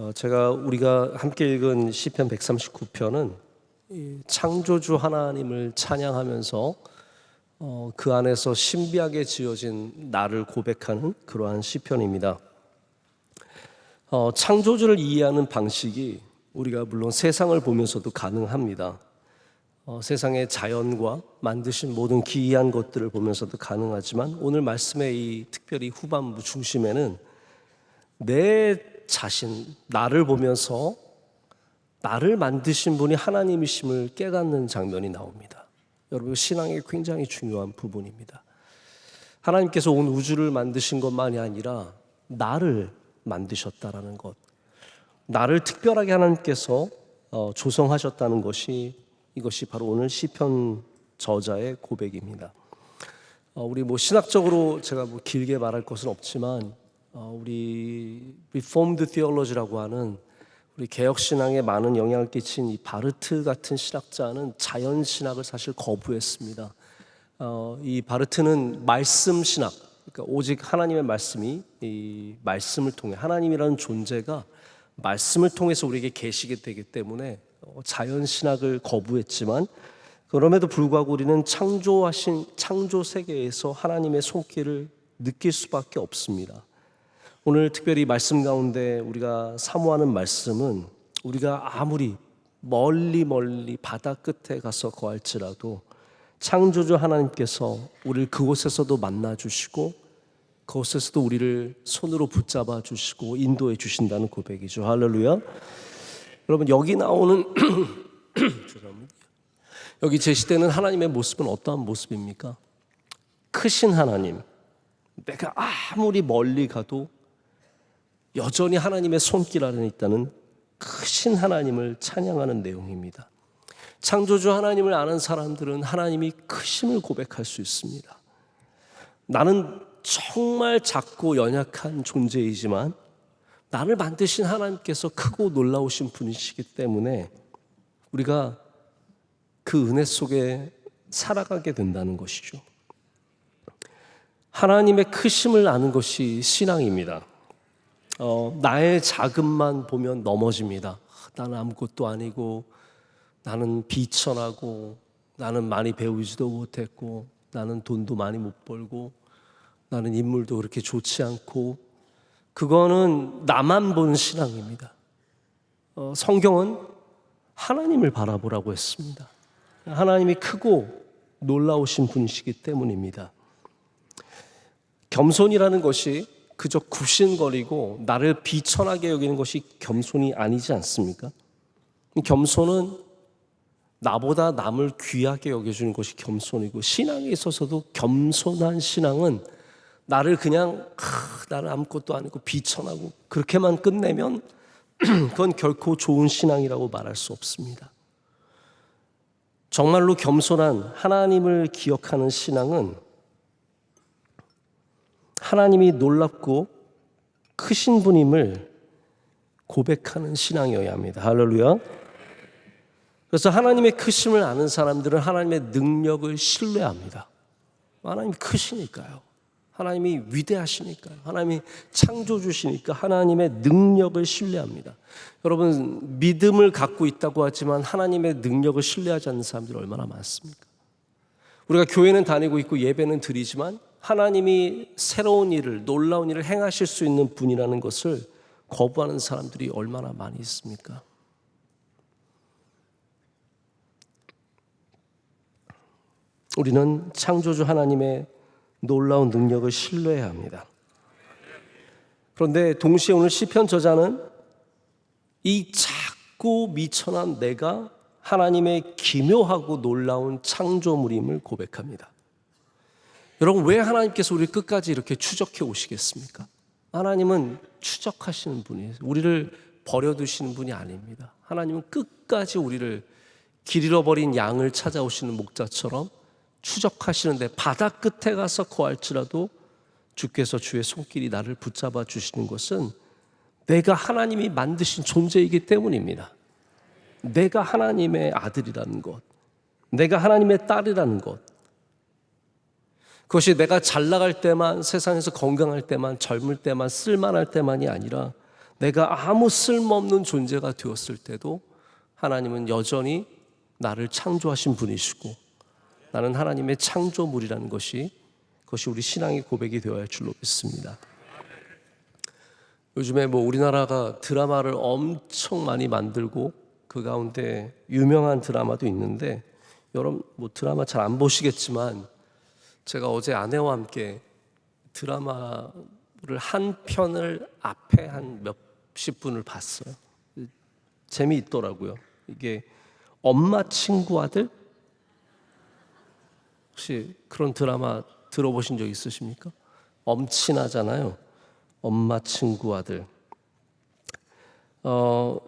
어, 제가 우리가 함께 읽은 시편 139편은 창조주 하나님을 찬양하면서 어, 그 안에서 신비하게 지어진 나를 고백하는 그러한 시편입니다. 어, 창조주를 이해하는 방식이 우리가 물론 세상을 보면서도 가능합니다. 어, 세상의 자연과 만드신 모든 기이한 것들을 보면서도 가능하지만 오늘 말씀의 이 특별히 후반부 중심에는 내 자신, 나를 보면서 나를 만드신 분이 하나님이심을 깨닫는 장면이 나옵니다. 여러분, 신앙의 굉장히 중요한 부분입니다. 하나님께서 온 우주를 만드신 것만이 아니라 나를 만드셨다라는 것. 나를 특별하게 하나님께서 어, 조성하셨다는 것이 이것이 바로 오늘 시편 저자의 고백입니다. 어, 우리 뭐 신학적으로 제가 뭐 길게 말할 것은 없지만 어, 우리 Reformed Theology라고 하는 우리 개혁 신앙에 많은 영향을 끼친 이 바르트 같은 신학자는 자연 신학을 사실 거부했습니다. 어, 이 바르트는 말씀 신학, 그러니까 오직 하나님의 말씀이 이 말씀을 통해 하나님이라는 존재가 말씀을 통해서 우리에게 계시게 되기 때문에 어, 자연 신학을 거부했지만 그럼에도 불구하고 우리는 창조하신 창조 세계에서 하나님의 손길을 느낄 수밖에 없습니다. 오늘 특별히 말씀 가운데 우리가 사모하는 말씀은 우리가 아무리 멀리 멀리 바다 끝에 가서 거할지라도 창조주 하나님께서 우리를 그곳에서도 만나 주시고 그곳에서도 우리를 손으로 붙잡아 주시고 인도해 주신다는 고백이죠. 할렐루야. 여러분 여기 나오는. 여기 제시되는 하나님의 모습은 어떠한 모습입니까? 크신 하나님. 내가 아무리 멀리 가도 여전히 하나님의 손길 안에 있다는 크신 하나님을 찬양하는 내용입니다. 창조주 하나님을 아는 사람들은 하나님이 크심을 고백할 수 있습니다. 나는 정말 작고 연약한 존재이지만 나를 만드신 하나님께서 크고 놀라우신 분이시기 때문에 우리가 그 은혜 속에 살아가게 된다는 것이죠. 하나님의 크심을 아는 것이 신앙입니다. 어, 나의 자금만 보면 넘어집니다. 나는 아무것도 아니고 나는 비천하고 나는 많이 배우지도 못했고 나는 돈도 많이 못 벌고 나는 인물도 그렇게 좋지 않고 그거는 나만 보는 신앙입니다. 어, 성경은 하나님을 바라보라고 했습니다. 하나님이 크고 놀라우신 분이시기 때문입니다. 겸손이라는 것이 그저 굽신거리고 나를 비천하게 여기는 것이 겸손이 아니지 않습니까? 겸손은 나보다 남을 귀하게 여겨주는 것이 겸손이고 신앙에 있어서도 겸손한 신앙은 나를 그냥 아, 나는 아무것도 아니고 비천하고 그렇게만 끝내면 그건 결코 좋은 신앙이라고 말할 수 없습니다. 정말로 겸손한 하나님을 기억하는 신앙은 하나님이 놀랍고 크신 분임을 고백하는 신앙이어야 합니다. 할렐루야. 그래서 하나님의 크심을 아는 사람들은 하나님의 능력을 신뢰합니다. 하나님이 크시니까요. 하나님이 위대하시니까요. 하나님이 창조주시니까 하나님의 능력을 신뢰합니다. 여러분, 믿음을 갖고 있다고 하지만 하나님의 능력을 신뢰하지 않는 사람들이 얼마나 많습니까? 우리가 교회는 다니고 있고 예배는 드리지만 하나님이 새로운 일을, 놀라운 일을 행하실 수 있는 분이라는 것을 거부하는 사람들이 얼마나 많이 있습니까? 우리는 창조주 하나님의 놀라운 능력을 신뢰해야 합니다. 그런데 동시에 오늘 시편 저자는 이 작고 미천한 내가 하나님의 기묘하고 놀라운 창조물임을 고백합니다. 여러분 왜 하나님께서 우리 끝까지 이렇게 추적해 오시겠습니까? 하나님은 추적하시는 분이에요. 우리를 버려두시는 분이 아닙니다. 하나님은 끝까지 우리를 길 잃어버린 양을 찾아오시는 목자처럼 추적하시는데 바다 끝에 가서 거할지라도 주께서 주의 손길이 나를 붙잡아 주시는 것은 내가 하나님이 만드신 존재이기 때문입니다. 내가 하나님의 아들이라는 것, 내가 하나님의 딸이라는 것, 그것이 내가 잘 나갈 때만, 세상에서 건강할 때만, 젊을 때만, 쓸만할 때만이 아니라 내가 아무 쓸모없는 존재가 되었을 때도 하나님은 여전히 나를 창조하신 분이시고 나는 하나님의 창조물이라는 것이 그것이 우리 신앙의 고백이 되어야 할 줄로 믿습니다. 요즘에 뭐 우리나라가 드라마를 엄청 많이 만들고 그 가운데 유명한 드라마도 있는데 여러분 뭐 드라마 잘 안 보시겠지만 제가 어제 아내와 함께 드라마를 한 편을 앞에 한 몇십 분을 봤어요. 재미있더라고요. 이게 엄마 친구 아들 혹시 그런 드라마 들어보신 적 있으십니까? 엄친아잖아요. 엄마 친구 아들. 어,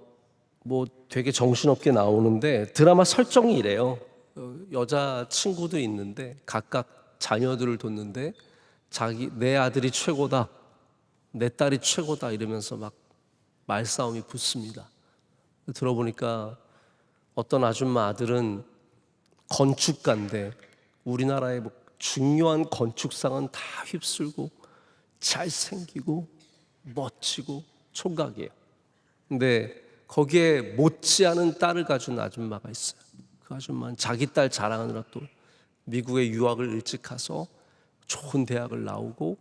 뭐 되게 정신없게 나오는데 드라마 설정이 이래요. 어, 여자 친구도 있는데 각각 자녀들을 뒀는데 자기 내 아들이 최고다, 내 딸이 최고다 이러면서 막 말싸움이 붙습니다. 들어보니까 어떤 아줌마 아들은 건축가인데 우리나라의 뭐 중요한 건축상은 다 휩쓸고 잘생기고 멋지고 총각이에요. 근데 거기에 못지않은 딸을 가진 아줌마가 있어요. 그 아줌마는 자기 딸 자랑하느라 또 미국에 유학을 일찍 가서 좋은 대학을 나오고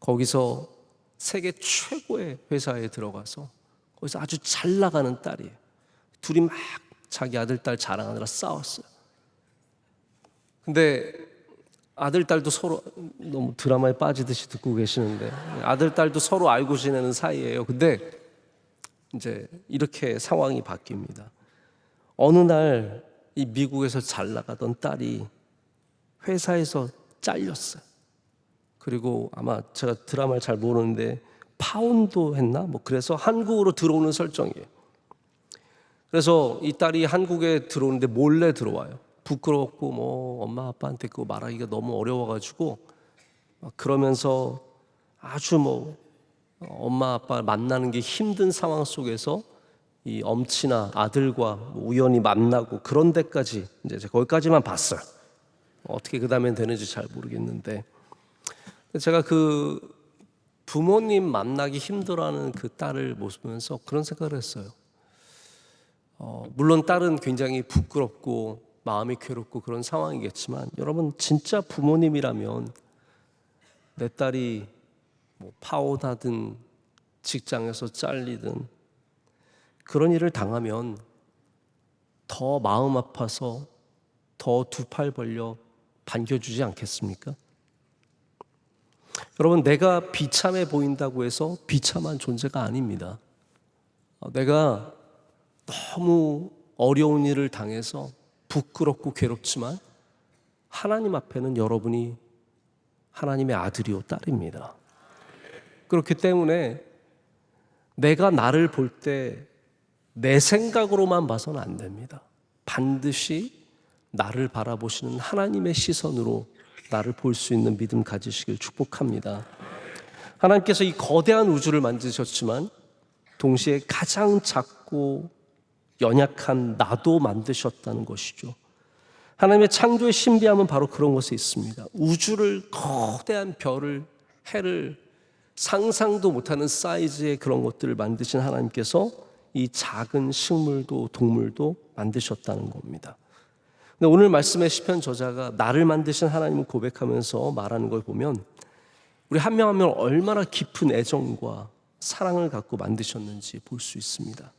거기서 세계 최고의 회사에 들어가서 거기서 아주 잘 나가는 딸이에요. 둘이 막 자기 아들 딸 자랑하느라 싸웠어요. 근데 아들 딸도 서로 너무 드라마에 빠지듯이 듣고 계시는데 아들 딸도 서로 알고 지내는 사이예요. 근데 이제 이렇게 상황이 바뀝니다. 어느 날 이 미국에서 잘 나가던 딸이 회사에서 잘렸어요. 그리고 아마 제가 드라마를 잘 모르는데 파운드 했나? 뭐 그래서 한국으로 들어오는 설정이에요. 그래서 이 딸이 한국에 들어오는데 몰래 들어와요. 부끄럽고 뭐 엄마 아빠한테 그거 말하기가 너무 어려워가지고 막 그러면서 아주 뭐 엄마 아빠 만나는 게 힘든 상황 속에서 이 엄친아 아들과 뭐 우연히 만나고 그런 데까지 이제 거기까지만 봤어요. 어떻게 그 다음엔 되는지 잘 모르겠는데 제가 그 부모님 만나기 힘들어하는 그 딸을 보면서 그런 생각을 했어요. 어, 물론 딸은 굉장히 부끄럽고 마음이 괴롭고 그런 상황이겠지만 여러분 진짜 부모님이라면 내 딸이 뭐 파혼하든 직장에서 잘리든 그런 일을 당하면 더 마음 아파서 더 두 팔 벌려 반겨주지 않겠습니까? 여러분, 내가 비참해 보인다고 해서 비참한 존재가 아닙니다. 어, 내가 너무 어려운 일을 당해서 부끄럽고 괴롭지만 하나님 앞에는 여러분이 하나님의 아들이요 딸입니다. 그렇기 때문에 내가 나를 볼 때 내 생각으로만 봐서는 안 됩니다. 반드시 나를 바라보시는 하나님의 시선으로 나를 볼 수 있는 믿음 가지시길 축복합니다. 하나님께서 이 거대한 우주를 만드셨지만 동시에 가장 작고 연약한 나도 만드셨다는 것이죠. 하나님의 창조의 신비함은 바로 그런 것에 있습니다. 우주를 거대한 별을 해를 상상도 못하는 사이즈의 그런 것들을 만드신 하나님께서 이 작은 식물도 동물도 만드셨다는 겁니다. 근데 오늘 말씀의 시편 저자가 나를 만드신 하나님을 고백하면서 말하는 걸 보면 우리 한 명 한 명 얼마나 깊은 애정과 사랑을 갖고 만드셨는지 볼 수 있습니다.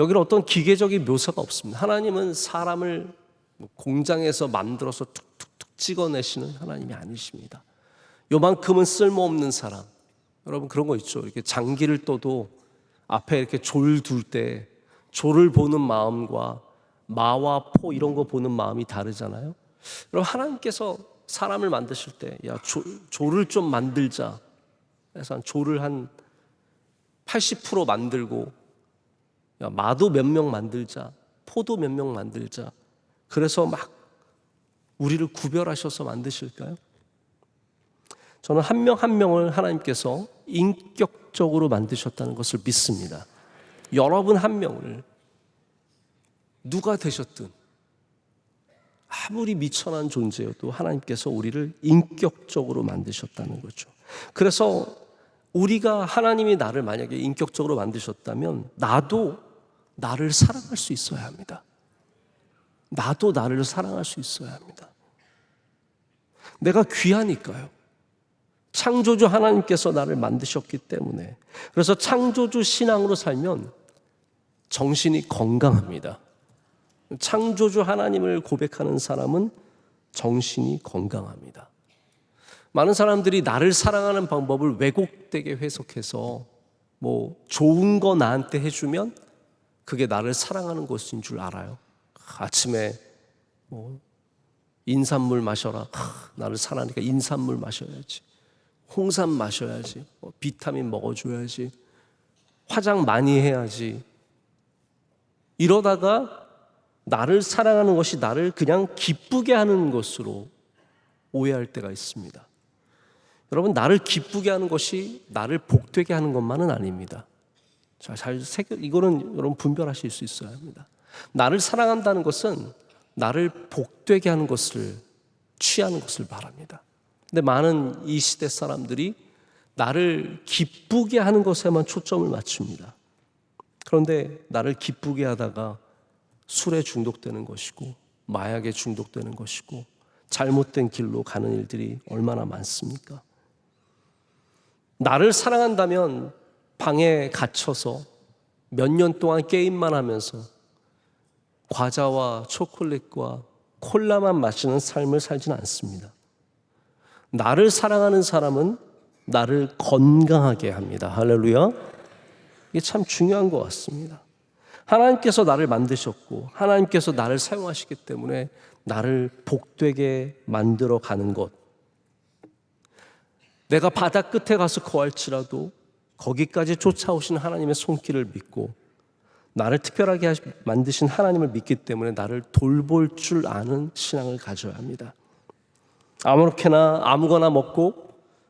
여기는 어떤 기계적인 묘사가 없습니다. 하나님은 사람을 공장에서 만들어서 툭툭툭 찍어내시는 하나님이 아니십니다. 요만큼은 쓸모없는 사람. 여러분 그런 거 있죠. 이렇게 장기를 떠도 앞에 이렇게 졸 둘 때 졸을 보는 마음과 마와 포 이런 거 보는 마음이 다르잖아요. 여러분 하나님께서 사람을 만드실 때야 졸을 좀 만들자. 그래서 한 졸을 한80% 만들고 야, 마도 몇 명 만들자. 포도 몇 명 만들자. 그래서 막 우리를 구별하셔서 만드실까요? 저는 한 명한 명을 하나님께서 인격적으로 만드셨다는 것을 믿습니다. 여러분 한 명을 누가 되셨든 아무리 미천한 존재여도 하나님께서 우리를 인격적으로 만드셨다는 거죠. 그래서 우리가 하나님이 나를 만약에 인격적으로 만드셨다면 나도 나를 사랑할 수 있어야 합니다. 나도 나를 사랑할 수 있어야 합니다. 내가 귀하니까요. 창조주 하나님께서 나를 만드셨기 때문에. 그래서 창조주 신앙으로 살면 정신이 건강합니다. 창조주 하나님을 고백하는 사람은 정신이 건강합니다. 많은 사람들이 나를 사랑하는 방법을 왜곡되게 해석해서 뭐 좋은 거 나한테 해주면 그게 나를 사랑하는 것인 줄 알아요. 아침에 뭐 인삼물 마셔라. 하, 나를 사랑하니까 인삼물 마셔야지. 홍삼 마셔야지. 뭐 비타민 먹어줘야지. 화장 많이 해야지. 이러다가 나를 사랑하는 것이 나를 그냥 기쁘게 하는 것으로 오해할 때가 있습니다. 여러분, 나를 기쁘게 하는 것이 나를 복되게 하는 것만은 아닙니다. 자, 잘 새겨, 이거는 여러분 분별하실 수 있어야 합니다. 나를 사랑한다는 것은 나를 복되게 하는 것을 취하는 것을 바랍니다. 근데 많은 이 시대 사람들이 나를 기쁘게 하는 것에만 초점을 맞춥니다. 그런데 나를 기쁘게 하다가 술에 중독되는 것이고 마약에 중독되는 것이고 잘못된 길로 가는 일들이 얼마나 많습니까? 나를 사랑한다면 방에 갇혀서 몇 년 동안 게임만 하면서 과자와 초콜릿과 콜라만 마시는 삶을 살지는 않습니다. 나를 사랑하는 사람은 나를 건강하게 합니다. 할렐루야. 이게 참 중요한 것 같습니다. 하나님께서 나를 만드셨고 하나님께서 나를 사용하시기 때문에 나를 복되게 만들어 가는 것. 내가 바다 끝에 가서 거할지라도 거기까지 쫓아오신 하나님의 손길을 믿고 나를 특별하게 만드신 하나님을 믿기 때문에 나를 돌볼 줄 아는 신앙을 가져야 합니다. 아무렇게나 아무거나 먹고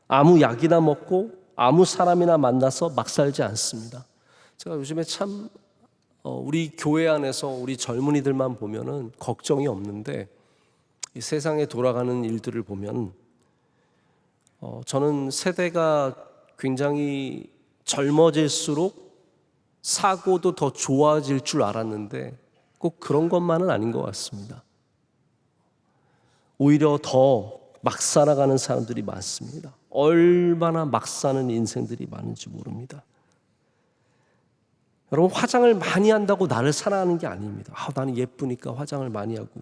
아무 약이나 먹고 아무 사람이나 만나서 막 살지 않습니다. 제가 요즘에 참 어, 우리 교회 안에서 우리 젊은이들만 보면은 걱정이 없는데 이 세상에 돌아가는 일들을 보면 어, 저는 세대가 굉장히 젊어질수록 사고도 더 좋아질 줄 알았는데 꼭 그런 것만은 아닌 것 같습니다. 오히려 더 막 살아가는 사람들이 많습니다. 얼마나 막 사는 인생들이 많은지 모릅니다. 여러분 화장을 많이 한다고 나를 사랑하는 게 아닙니다. 아, 나는 예쁘니까 화장을 많이 하고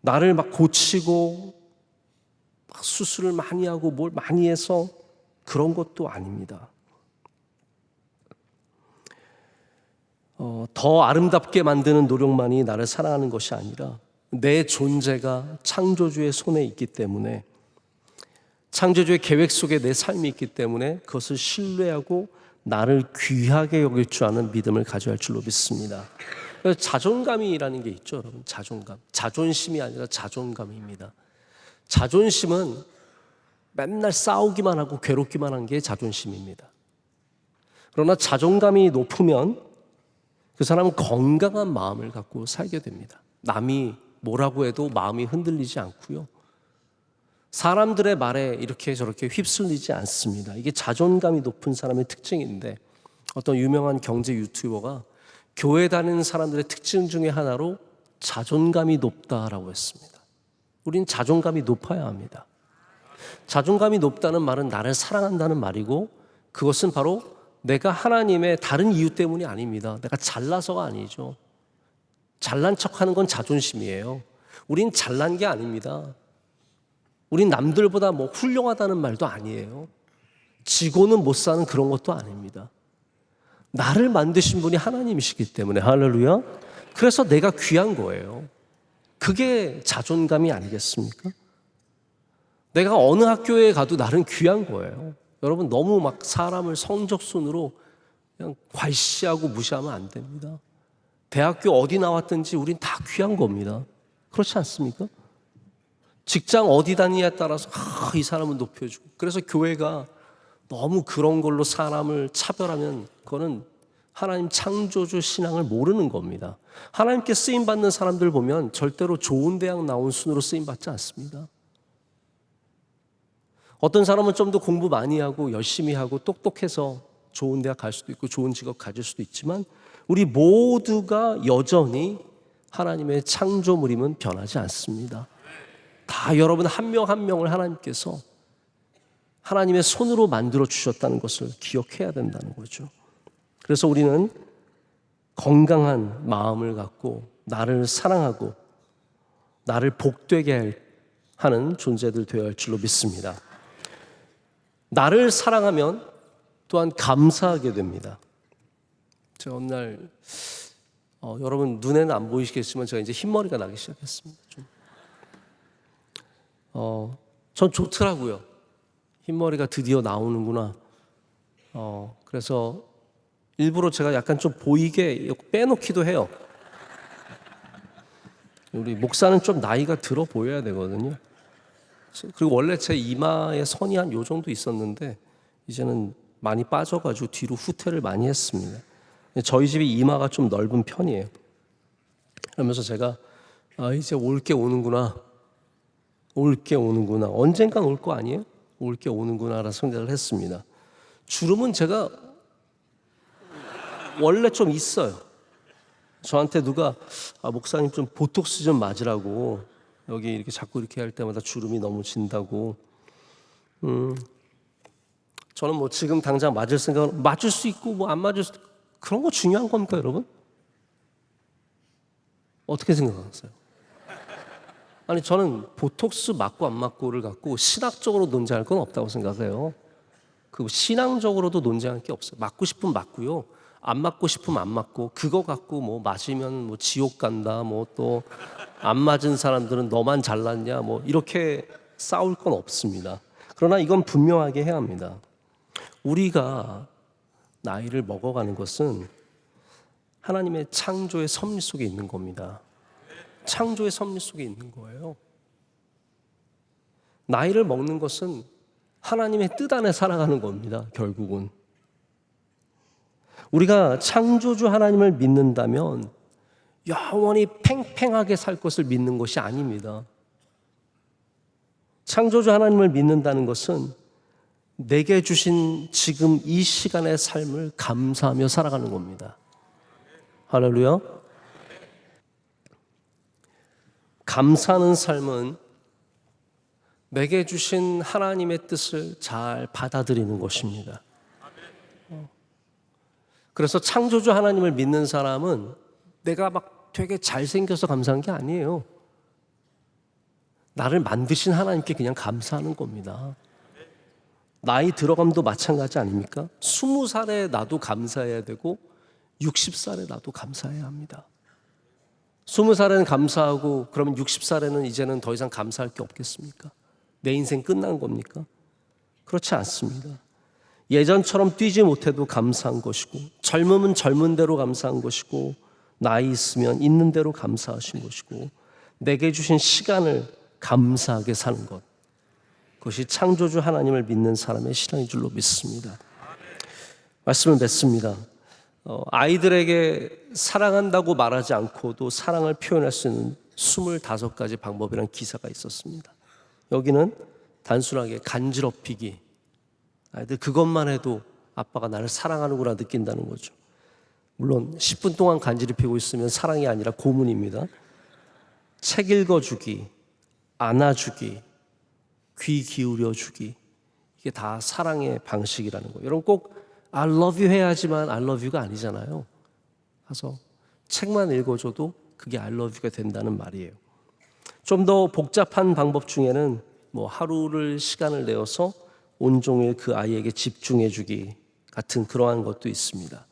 나를 막 고치고 막 수술을 많이 하고 뭘 많이 해서 그런 것도 아닙니다. 어, 더 아름답게 만드는 노력만이 나를 사랑하는 것이 아니라 내 존재가 창조주의 손에 있기 때문에 창조주의 계획 속에 내 삶이 있기 때문에 그것을 신뢰하고 나를 귀하게 여길 줄 아는 믿음을 가져야 할 줄로 믿습니다. 자존감이라는 게 있죠, 여러분. 자존감. 자존심이 아니라 자존감입니다. 자존심은 맨날 싸우기만 하고 괴롭기만 한 게 자존심입니다. 그러나 자존감이 높으면 그 사람은 건강한 마음을 갖고 살게 됩니다. 남이 뭐라고 해도 마음이 흔들리지 않고요. 사람들의 말에 이렇게 저렇게 휩쓸리지 않습니다. 이게 자존감이 높은 사람의 특징인데 어떤 유명한 경제 유튜버가 교회 다니는 사람들의 특징 중에 하나로 자존감이 높다라고 했습니다. 우린 자존감이 높아야 합니다. 자존감이 높다는 말은 나를 사랑한다는 말이고 그것은 바로 내가 하나님의 다른 이유 때문이 아닙니다. 내가 잘나서가 아니죠. 잘난 척 하는 건 자존심이에요. 우린 잘난 게 아닙니다. 우린 남들보다 뭐 훌륭하다는 말도 아니에요. 지고는 못 사는 그런 것도 아닙니다. 나를 만드신 분이 하나님이시기 때문에 할렐루야. 그래서 내가 귀한 거예요. 그게 자존감이 아니겠습니까? 내가 어느 학교에 가도 나는 귀한 거예요. 여러분 너무 막 사람을 성적순으로 그냥 괄시하고 무시하면 안 됩니다. 대학교 어디 나왔든지 우린 다 귀한 겁니다. 그렇지 않습니까? 직장 어디 다니냐에 따라서 아, 이 사람은 높여주고 그래서 교회가 너무 그런 걸로 사람을 차별하면 그거는 하나님 창조주 신앙을 모르는 겁니다. 하나님께 쓰임 받는 사람들 보면 절대로 좋은 대학 나온 순으로 쓰임 받지 않습니다. 어떤 사람은 좀 더 공부 많이 하고 열심히 하고 똑똑해서 좋은 대학 갈 수도 있고 좋은 직업 가질 수도 있지만 우리 모두가 여전히 하나님의 창조물임은 변하지 않습니다. 다 여러분 한명한 명을 하나님께서 하나님의 손으로 만들어 주셨다는 것을 기억해야 된다는 거죠. 그래서 우리는 건강한 마음을 갖고 나를 사랑하고 나를 복되게 하는 존재들 되어야 할 줄로 믿습니다. 나를 사랑하면 또한 감사하게 됩니다. 제가 어느 날 어, 여러분 눈에는 안 보이시겠지만 제가 이제 흰머리가 나기 시작했습니다. 좀. 어, 전 좋더라고요. 흰머리가 드디어 나오는구나. 어, 그래서 일부러 제가 약간 좀 보이게 빼놓기도 해요. 우리 목사는 좀 나이가 들어 보여야 되거든요. 그리고 원래 제 이마에 선이 한 요 정도 있었는데 이제는 많이 빠져가지고 뒤로 후퇴를 많이 했습니다. 저희 집이 이마가 좀 넓은 편이에요. 그러면서 제가 아, 이제 올 게 오는구나. 올 게 오는구나. 언젠간 올 거 아니에요? 올 게 오는구나라는 생각을 했습니다. 주름은 제가 원래 좀 있어요. 저한테 누가 아, 목사님 좀 보톡스 좀 맞으라고 여기 이렇게 자꾸 이렇게 할 때마다 주름이 너무 진다고. 음, 저는 뭐 지금 당장 맞을 생각은 맞을 수 있고 뭐 안 맞을 수 그런 거 중요한 겁니까 여러분? 어떻게 생각하세요? 아니 저는 보톡스 맞고 안 맞고를 갖고 신학적으로 논쟁할 건 없다고 생각해요. 그 신앙적으로도 논쟁할 게 없어요. 맞고 싶으면 맞고요. 안 맞고 싶으면 안 맞고 그거 갖고 뭐 맞으면 뭐 지옥 간다 뭐 또 안 맞은 사람들은 너만 잘났냐 뭐 이렇게 싸울 건 없습니다. 그러나 이건 분명하게 해야 합니다. 우리가 나이를 먹어가는 것은 하나님의 창조의 섭리 속에 있는 겁니다. 창조의 섭리 속에 있는 거예요. 나이를 먹는 것은 하나님의 뜻 안에 살아가는 겁니다. 결국은. 우리가 창조주 하나님을 믿는다면 영원히 팽팽하게 살 것을 믿는 것이 아닙니다. 창조주 하나님을 믿는다는 것은 내게 주신 지금 이 시간의 삶을 감사하며 살아가는 겁니다. 할렐루야. 감사하는 삶은 내게 주신 하나님의 뜻을 잘 받아들이는 것입니다. 그래서 창조주 하나님을 믿는 사람은 내가 막 되게 잘생겨서 감사한 게 아니에요. 나를 만드신 하나님께 그냥 감사하는 겁니다. 나이 들어감도 마찬가지 아닙니까? 스무 살에 나도 감사해야 되고 60살에 나도 감사해야 합니다. 스무 살에는 감사하고 그러면 60살에는 이제는 더 이상 감사할 게 없겠습니까? 내 인생 끝난 겁니까? 그렇지 않습니다. 예전처럼 뛰지 못해도 감사한 것이고 젊으면 젊은 대로 감사한 것이고 나이 있으면 있는 대로 감사하신 것이고 내게 주신 시간을 감사하게 사는 것 그것이 창조주 하나님을 믿는 사람의 신앙인 줄로 믿습니다. 말씀을 맺습니다. 어, 아이들에게 사랑한다고 말하지 않고도 사랑을 표현할 수 있는 25가지 방법이라는 기사가 있었습니다. 여기는 단순하게 간지럽히기. 아이들 그것만 해도 아빠가 나를 사랑하는구나 느낀다는 거죠. 물론 10분 동안 간지럽히고 있으면 사랑이 아니라 고문입니다. 책 읽어주기, 안아주기, 귀 기울여주기. 이게 다 사랑의 방식이라는 거예요. 여러분 꼭 I love you 해야지만 I love you가 아니잖아요. 가서 책만 읽어줘도 그게 I love you가 된다는 말이에요. 좀 더 복잡한 방법 중에는 뭐 하루를 시간을 내어서 온종일 그 아이에게 집중해 주기 같은 그러한 것도 있습니다.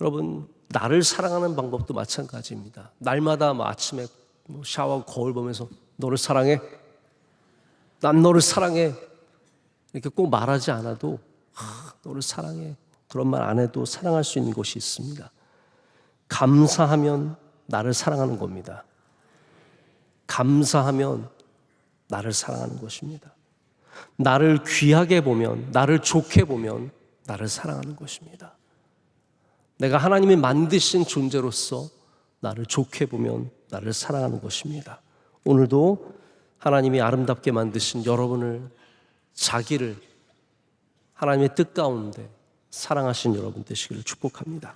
여러분, 나를 사랑하는 방법도 마찬가지입니다. 날마다 뭐 아침에 뭐 샤워하고 거울 보면서 너를 사랑해. 난 너를 사랑해. 이렇게 꼭 말하지 않아도 아, 너를 사랑해. 그런 말 안 해도 사랑할 수 있는 곳이 있습니다. 감사하면 나를 사랑하는 겁니다. 감사하면 나를 사랑하는 것입니다. 나를 귀하게 보면, 나를 좋게 보면 나를 사랑하는 것입니다. 내가 하나님이 만드신 존재로서 나를 좋게 보면 나를 사랑하는 것입니다. 오늘도 하나님이 아름답게 만드신 여러분을 자기를 하나님의 뜻 가운데 사랑하신 여러분 되시기를 축복합니다.